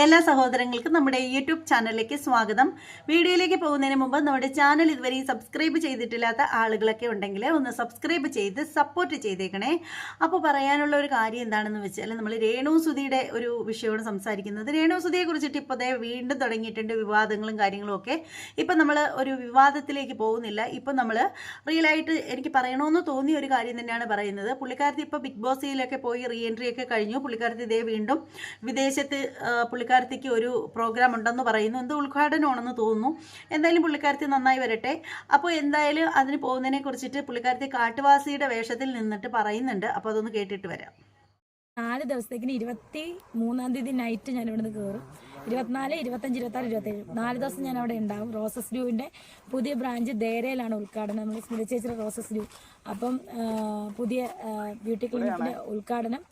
എല്ലാ സഹോദരങ്ങൾക്കും നമ്മുടെ യൂട്യൂബ് ചാനലിലേക്ക് സ്വാഗതം. വീഡിയോയിലേക്ക് പോകുന്നതിന് മുമ്പ് നമ്മുടെ ചാനൽ ഇതുവരെ സബ്സ്ക്രൈബ് ചെയ്തിട്ടില്ലാത്ത ആളുകളൊക്കെ ഉണ്ടെങ്കിൽ ഒന്ന് സബ്സ്ക്രൈബ് ചെയ്ത് സപ്പോർട്ട് ചെയ്തേക്കണേ. അപ്പോൾ പറയാനുള്ള ഒരു കാര്യം എന്താണെന്ന് വെച്ചാൽ നമ്മൾ രേണു സുധിയുടെ ഒരു വിഷയമാണ് സംസാരിക്കുന്നത്. രേണു സുധിയെ കുറിച്ചിട്ട് ഇപ്പോൾ ദേ വീണ്ടും തുടങ്ങിയിട്ടുണ്ട് വിവാദങ്ങളും കാര്യങ്ങളും ഒക്കെ. ഇപ്പം നമ്മൾ ഒരു വിവാദത്തിലേക്ക് പോകുന്നില്ല. ഇപ്പം നമ്മൾ റിയലായിട്ട് എനിക്ക് പറയണമെന്ന് തോന്നിയ ഒരു കാര്യം തന്നെയാണ് പറയുന്നത്. പുള്ളിക്കാരത്തി ഇപ്പോൾ ബിഗ് ബോസിലൊക്കെ പോയി റീ എൻട്രി ഒക്കെ കഴിഞ്ഞു. പുള്ളിക്കാരത്തി ഇതേ വീണ്ടും വിദേശത്ത് പുള്ളിക്കാരത്തിക്ക് ഒരു പ്രോഗ്രാം ഉണ്ടെന്ന് പറയുന്നു. എന്ത് ഉദ്ഘാടനമാണെന്ന് തോന്നുന്നു. എന്തായാലും പുള്ളിക്കാരത്തി നന്നായി വരട്ടെ. അപ്പോൾ എന്തായാലും അതിന് പോകുന്നതിനെ കുറിച്ചിട്ട് പുള്ളിക്കാരത്തി കാട്ടുവാസിയുടെ വേഷത്തിൽ നിന്നിട്ട് പറയുന്നുണ്ട്. അപ്പോൾ അതൊന്ന് കേട്ടിട്ട് വരാം. നാല് ദിവസത്തേക്കിന് ഇരുപത്തി മൂന്നാം തീയതി നൈറ്റ് ഞാൻ ഇവിടുന്ന് കയറും ഇരുപത്തിനാല് ഇരുപത്തഞ്ച് ഇരുപത്താറ് ഇരുപത്തേഴ് നാല് ദിവസം ഞാൻ അവിടെ ഉണ്ടാവും. റോസസ് ഡ്യൂവിന്റെ പുതിയ ബ്രാഞ്ച് ദേരയിലാണ് ഉദ്ഘാടനം. നമ്മൾ സ്മിതി ചേച്ചിയുടെ റോസസ് ഡ്യൂ അപ്പം പുതിയ ബ്യൂട്ടി ക്ലിനിക്കിന്റെ ഉദ്ഘാടനം.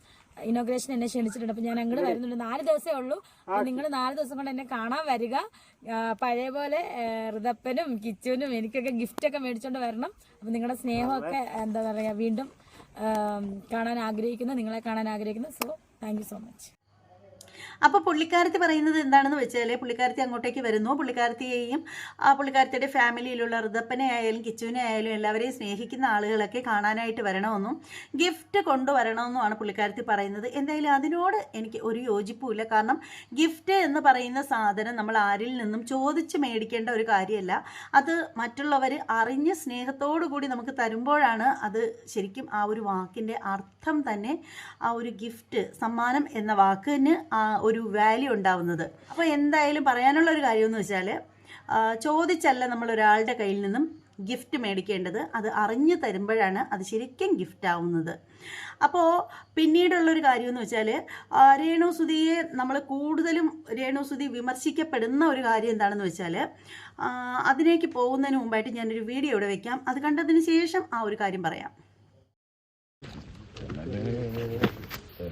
ഇനോഗ്രേഷൻ എന്നെ ക്ഷണിച്ചിട്ടുണ്ട്. അപ്പൊ ഞാൻ അങ്ങോട്ട് വരുന്നുണ്ട്. നാല് ദിവസമേ ഉള്ളൂ. നിങ്ങൾ നാല് ദിവസം കൊണ്ട് എന്നെ കാണാൻ വരിക. പഴയപോലെ പഴയ പോലെ ഋതപ്പനും കിച്ചുവിനും എനിക്കൊക്കെ ഗിഫ്റ്റൊക്കെ മേടിച്ചോണ്ട് വരണം. അപ്പൊ നിങ്ങളുടെ സ്നേഹമൊക്കെ എന്താ പറയാ വീണ്ടും കാണാൻ ആഗ്രഹിക്കുന്നു. നിങ്ങളെ കാണാൻ ആഗ്രഹിക്കുന്നു. സോ താങ്ക് സോ മച്ച് അപ്പോൾ പുള്ളിക്കാരത്തി പറയുന്നത് എന്താണെന്ന് വെച്ചാൽ പുള്ളിക്കാരത്തി അങ്ങോട്ടേക്ക് വരുന്നു. പുള്ളിക്കാരത്തിയെയും ആ പുള്ളിക്കാരത്തിയുടെ ഫാമിലിയിലുള്ള ഋതപ്പനെ ആയാലും കിച്ചുവിനെ ആയാലും എല്ലാവരെയും സ്നേഹിക്കുന്ന ആളുകളൊക്കെ കാണാനായിട്ട് വരണമെന്നും ഗിഫ്റ്റ് കൊണ്ടുവരണമെന്നുമാണ് പുള്ളിക്കാരത്തി പറയുന്നത്. എന്തായാലും അതിനോട് എനിക്ക് ഒരു യോജിപ്പുമില്ല. കാരണം ഗിഫ്റ്റ് എന്ന് പറയുന്ന സാധനം നമ്മൾ ആരിൽ നിന്നും ചോദിച്ച് മേടിക്കേണ്ട ഒരു കാര്യമല്ല. അത് മറ്റുള്ളവർ അറിഞ്ഞ് സ്നേഹത്തോടു കൂടി നമുക്ക് തരുമ്പോഴാണ് അത് ശരിക്കും ആ ഒരു വാക്കിന്റെ അർത്ഥം തന്നെ ആ ഒരു ഗിഫ്റ്റ് സമ്മാനം എന്ന വാക്കിന് ആ ഒരു വാല്യൂ ഉണ്ടാവുന്നത്. അപ്പോൾ എന്തായാലും പറയാനുള്ള ഒരു കാര്യമെന്ന് വെച്ചാൽ ചോദിച്ചല്ല നമ്മൾ ഒരാളുടെ കയ്യിൽ നിന്നും ഗിഫ്റ്റ് മേടിക്കേണ്ടത്. അത് അറിഞ്ഞു തരുമ്പോഴാണ് അത് ശരിക്കും ഗിഫ്റ്റ് ആവുന്നത്. അപ്പോൾ പിന്നീടുള്ളൊരു കാര്യമെന്ന് വെച്ചാൽ രേണു സുധിയെ നമ്മൾ കൂടുതലും രേണു സുധി വിമർശിക്കപ്പെടുന്ന ഒരു കാര്യം എന്താണെന്ന് വെച്ചാൽ അതിലേക്ക് പോകുന്നതിന് മുമ്പായിട്ട് ഞാനൊരു വീഡിയോ ഇവിടെ വെക്കാം. അത് കണ്ടതിന് ശേഷം ആ ഒരു കാര്യം പറയാം.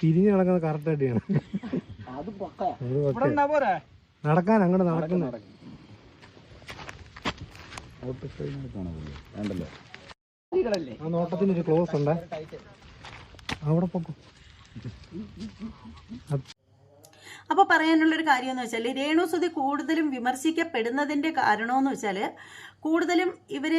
തിരിഞ്ഞ് നടക്കുന്നത് കറക്റ്റ് പൊക്കെ. നടക്കാൻ അങ്ങോട്ട് നടക്കുന്ന. ആ നോട്ടത്തിന് ഒരു ക്ലോസ് ഉണ്ട്. അവിടെ പൊക്കോ. അപ്പോൾ പറയാനുള്ളൊരു കാര്യം എന്ന് വെച്ചാൽ രേണു സുതി കൂടുതലും വിമർശിക്കപ്പെടുന്നതിന്റെ കാരണമെന്ന് വെച്ചാൽ കൂടുതലും ഇവർ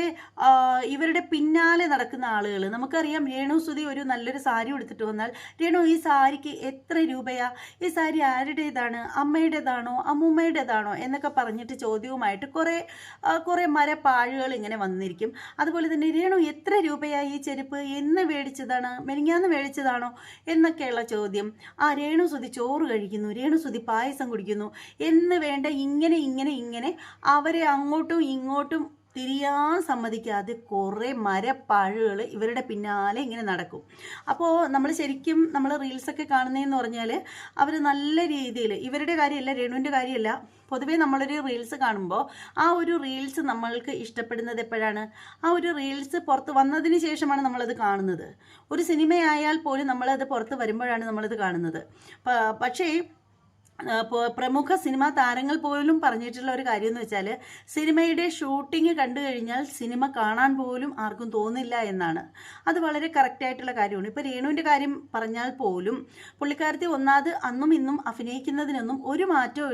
ഇവരുടെ പിന്നാലെ നടക്കുന്ന ആളുകൾ നമുക്കറിയാം രേണു സുധി ഒരു നല്ലൊരു സാരി എടുത്തിട്ട് വന്നാൽ രേണു ഈ സാരിക്ക് എത്ര രൂപയാ? ഈ സാരി ആരുടേതാണ്? അമ്മയുടേതാണോ? അമ്മൂമ്മയുടേതാണോ? എന്നൊക്കെ പറഞ്ഞിട്ട് ചോദ്യവുമായിട്ട് കുറേ കുറെ മരപ്പാഴുകൾ ഇങ്ങനെ വന്നിരിക്കും. അതുപോലെ തന്നെ രേണു എത്ര രൂപയാ ഈ ചെരുപ്പ്? എന്ന് മേടിച്ചതാണ്? മെനിങ്ങാന്ന് മേടിച്ചതാണോ? എന്നൊക്കെയുള്ള ചോദ്യം. ആ രേണു സുധി ചോറ് കഴിക്കുന്നു. രേണു സുധി പായസം കുടിക്കുന്നു. എന്ന് വേണ്ട ഇങ്ങനെ ഇങ്ങനെ ഇങ്ങനെ അവരെ അങ്ങോട്ടും ഇങ്ങോട്ടും തിരിയാൻ സമ്മതിക്കാതെ കുറേ മരപ്പാഴുകൾ ഇവരുടെ പിന്നാലെ ഇങ്ങനെ നടക്കും. അപ്പോൾ നമ്മൾ ശരിക്കും നമ്മൾ റീൽസൊക്കെ കാണുന്നതെന്ന് പറഞ്ഞാൽ അവർ നല്ല രീതിയിൽ ഇവരുടെ കാര്യമല്ല രേണുവിന്റെ കാര്യമല്ല പൊതുവേ നമ്മളൊരു റീൽസ് കാണുമ്പോൾ ആ ഒരു റീൽസ് നമ്മൾക്ക് ഇഷ്ടപ്പെടുന്നത് എപ്പോഴാണ്? ആ ഒരു റീൽസ് പുറത്ത് വന്നതിന് ശേഷമാണ് നമ്മളത് കാണുന്നത്. ഒരു സിനിമയായാൽ പോലും നമ്മളത് പുറത്ത് വരുമ്പോഴാണ് നമ്മളത് കാണുന്നത്. പക്ഷേ പ്രമുഖ സിനിമാ താരങ്ങൾ പോലും പറഞ്ഞിട്ടുള്ള ഒരു കാര്യം എന്ന് വെച്ചാൽ സിനിമയുടെ ഷൂട്ടിംഗ് കണ്ടു കഴിഞ്ഞാൽ സിനിമ കാണാൻ പോലും ആർക്കും തോന്നില്ല എന്നാണ്. അത് വളരെ കറക്റ്റായിട്ടുള്ള കാര്യമാണ്. ഇപ്പോൾ രേണുവിന്റെ കാര്യം പറഞ്ഞാൽ പോലും പുള്ളിക്കാരത്തി ഒന്നാത് അന്നും ഇന്നും അഭിനയിക്കുന്നതിനൊന്നും ഒരു മാറ്റവും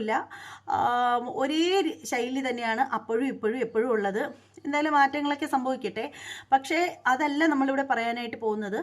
ഒരേ ശൈലി തന്നെയാണ് അപ്പോഴും ഇപ്പോഴും എപ്പോഴും ഉള്ളത്. എന്തായാലും മാറ്റങ്ങളൊക്കെ സംഭവിക്കട്ടെ. പക്ഷേ അതല്ല നമ്മളിവിടെ പറയാനായിട്ട് പോകുന്നത്.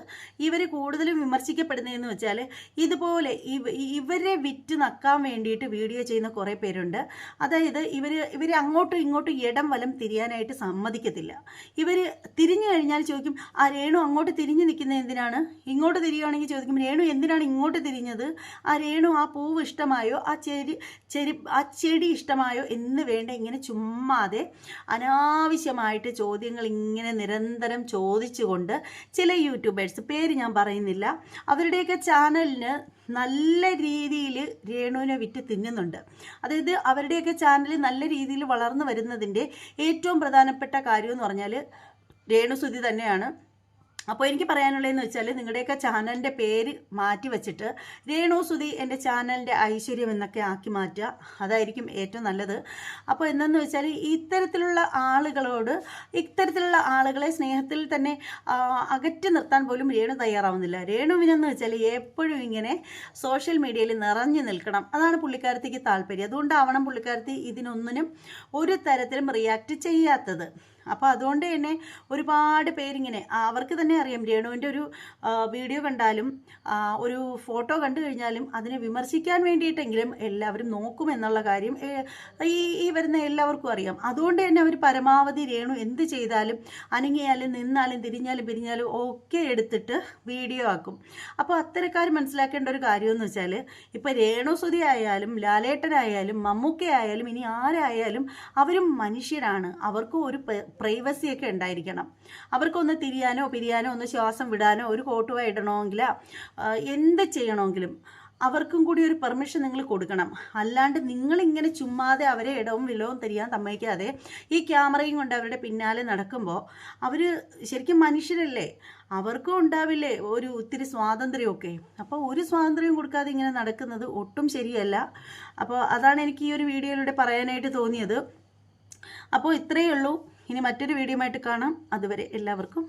ഇവർ കൂടുതലും വിമർശിക്കപ്പെടുന്നതെന്ന് വെച്ചാൽ ഇതുപോലെ ഇവ ഇവരെ വിറ്റ് നക്കാൻ വേണ്ടിയിട്ട് വീഡിയോ ചെയ്യുന്ന കുറേ പേരുണ്ട്. അതായത് ഇവർ ഇവർ അങ്ങോട്ടും ഇങ്ങോട്ടും ഇടം വലം തിരിയാനായിട്ട് സമ്മതിക്കത്തില്ല. ഇവർ തിരിഞ്ഞു കഴിഞ്ഞാൽ ചോദിക്കും ആ രേണു അങ്ങോട്ട് തിരിഞ്ഞു നിൽക്കുന്നത് എന്തിനാണ്? ഇങ്ങോട്ട് തിരിയുകയാണെങ്കിൽ ചോദിക്കും രേണു എന്തിനാണ് ഇങ്ങോട്ട് തിരിഞ്ഞത്? ആ രേണു ആ പൂവ് ഇഷ്ടമായോ? ആ ചെരി ചെരി ആ ചെടി ഇഷ്ടമായോ? എന്ന് വേണ്ട ഇങ്ങനെ ചുമ്മാതെ അനാവശ്യമായി അനാവശ്യമായിട്ട് ചോദ്യങ്ങൾ ഇങ്ങനെ നിരന്തരം ചോദിച്ചുകൊണ്ട് ചില യൂട്യൂബേഴ്സ് പേര് ഞാൻ പറയുന്നില്ല അവരുടെയൊക്കെ ചാനലിന് നല്ല രീതിയിൽ രേണുവിനെ വിറ്റ് തിന്നുന്നുണ്ട്. അതായത് അവരുടെയൊക്കെ ചാനൽ നല്ല രീതിയിൽ വളർന്നു വരുന്നതിന്റെ ഏറ്റവും പ്രധാനപ്പെട്ട കാര്യം എന്ന് പറഞ്ഞാൽ രേണുസുതി തന്നെയാണ്. അപ്പോൾ എനിക്ക് പറയാനുള്ളതെന്ന് വെച്ചാൽ നിങ്ങളുടെയൊക്കെ ചാനലിന്റെ പേര് മാറ്റി വെച്ചിട്ട് രേണു സുതി എന്റെ ചാനലിന്റെ ഐശ്വര്യം എന്നൊക്കെ ആക്കി മാറ്റുക. അതായിരിക്കും ഏറ്റവും നല്ലത്. അപ്പോൾ എന്തെന്ന് വെച്ചാൽ ഇത്തരത്തിലുള്ള ആളുകളോട് ഇത്തരത്തിലുള്ള ആളുകളെ സ്നേഹത്തിൽ തന്നെ അകറ്റി നിർത്താൻ പോലും രേണു തയ്യാറാവുന്നില്ല. രേണുവിനെന്ന് വെച്ചാൽ എപ്പോഴും ഇങ്ങനെ സോഷ്യൽ മീഡിയയിൽ നിറഞ്ഞു നിൽക്കണം. അതാണ് പുള്ളിക്കാരത്തിക്ക് താല്പര്യം. അതുകൊണ്ടാവണം പുള്ളിക്കാരത്തി ഇതിനൊന്നിനും ഒരു തരത്തിലും റിയാക്ട് ചെയ്യാത്തത്. അപ്പോൾ അതുകൊണ്ട് തന്നെ ഒരുപാട് പേരിങ്ങനെ അവർക്ക് തന്നെ അറിയാം. രേണുവിന്റെ ഒരു വീഡിയോ കണ്ടാലും ഒരു ഫോട്ടോ കണ്ടു കഴിഞ്ഞാലും അതിനെ വിമർശിക്കാൻ വേണ്ടിയിട്ടെങ്കിലും എല്ലാവരും നോക്കുമെന്നുള്ള കാര്യം ഈ ഈ വരുന്ന എല്ലാവർക്കും അറിയാം. അതുകൊണ്ട് തന്നെ അവർ പരമാവധി രേണു എന്ത് ചെയ്താലും അനങ്ങിയാലും നിന്നാലും തിരിഞ്ഞാലും പിരിഞ്ഞാലും ഒക്കെ എടുത്തിട്ട് വീഡിയോ ആക്കും. അപ്പോൾ അത്തരക്കാർ മനസ്സിലാക്കേണ്ട ഒരു കാര്യമെന്ന് വെച്ചാൽ ഇപ്പോൾ രേണുസുതി ആയാലും ലാലേട്ടനായാലും മമ്മൂക്കയായാലും ഇനി ആരായാലും അവരും മനുഷ്യരാണ്. അവർക്കും ഒരു പ്രൈവസി ഒക്കെ ഉണ്ടായിരിക്കണം. അവർക്കൊന്ന് തിരിയാനോ പിരിയാനോ ഒന്ന് ശ്വാസം വിടാനോ ഒരു കോട്ടുവ ഇടണമെങ്കിൽ എന്ത് ചെയ്യണമെങ്കിലും അവർക്കും കൂടി ഒരു പെർമിഷൻ നിങ്ങൾ കൊടുക്കണം. അല്ലാണ്ട് നിങ്ങളിങ്ങനെ ചുമ്മാതെ അവരെ ഇടവും വിലവും തരിയാൻ സമ്മതിക്കാതെ ഈ ക്യാമറയും കൊണ്ട് അവരുടെ പിന്നാലെ നടക്കുമ്പോൾ അവർ ശരിക്കും മനുഷ്യരല്ലേ? അവർക്കും ഉണ്ടാവില്ലേ ഒരു ഒത്തിരി സ്വാതന്ത്ര്യമൊക്കെ? അപ്പോൾ ഒരു സ്വാതന്ത്ര്യം കൊടുക്കാതെ ഇങ്ങനെ നടക്കുന്നത് ഒട്ടും ശരിയല്ല. അപ്പോൾ അതാണ് എനിക്ക് ഈ ഒരു വീഡിയോയിലൂടെ പറയാനായിട്ട് തോന്നിയത്. അപ്പോൾ ഇത്രയേ ഉള്ളൂ. ഇനി മറ്റൊരു വീഡിയോ ആയിട്ട് കാണാം. അതുവരെ എല്ലാവർക്കും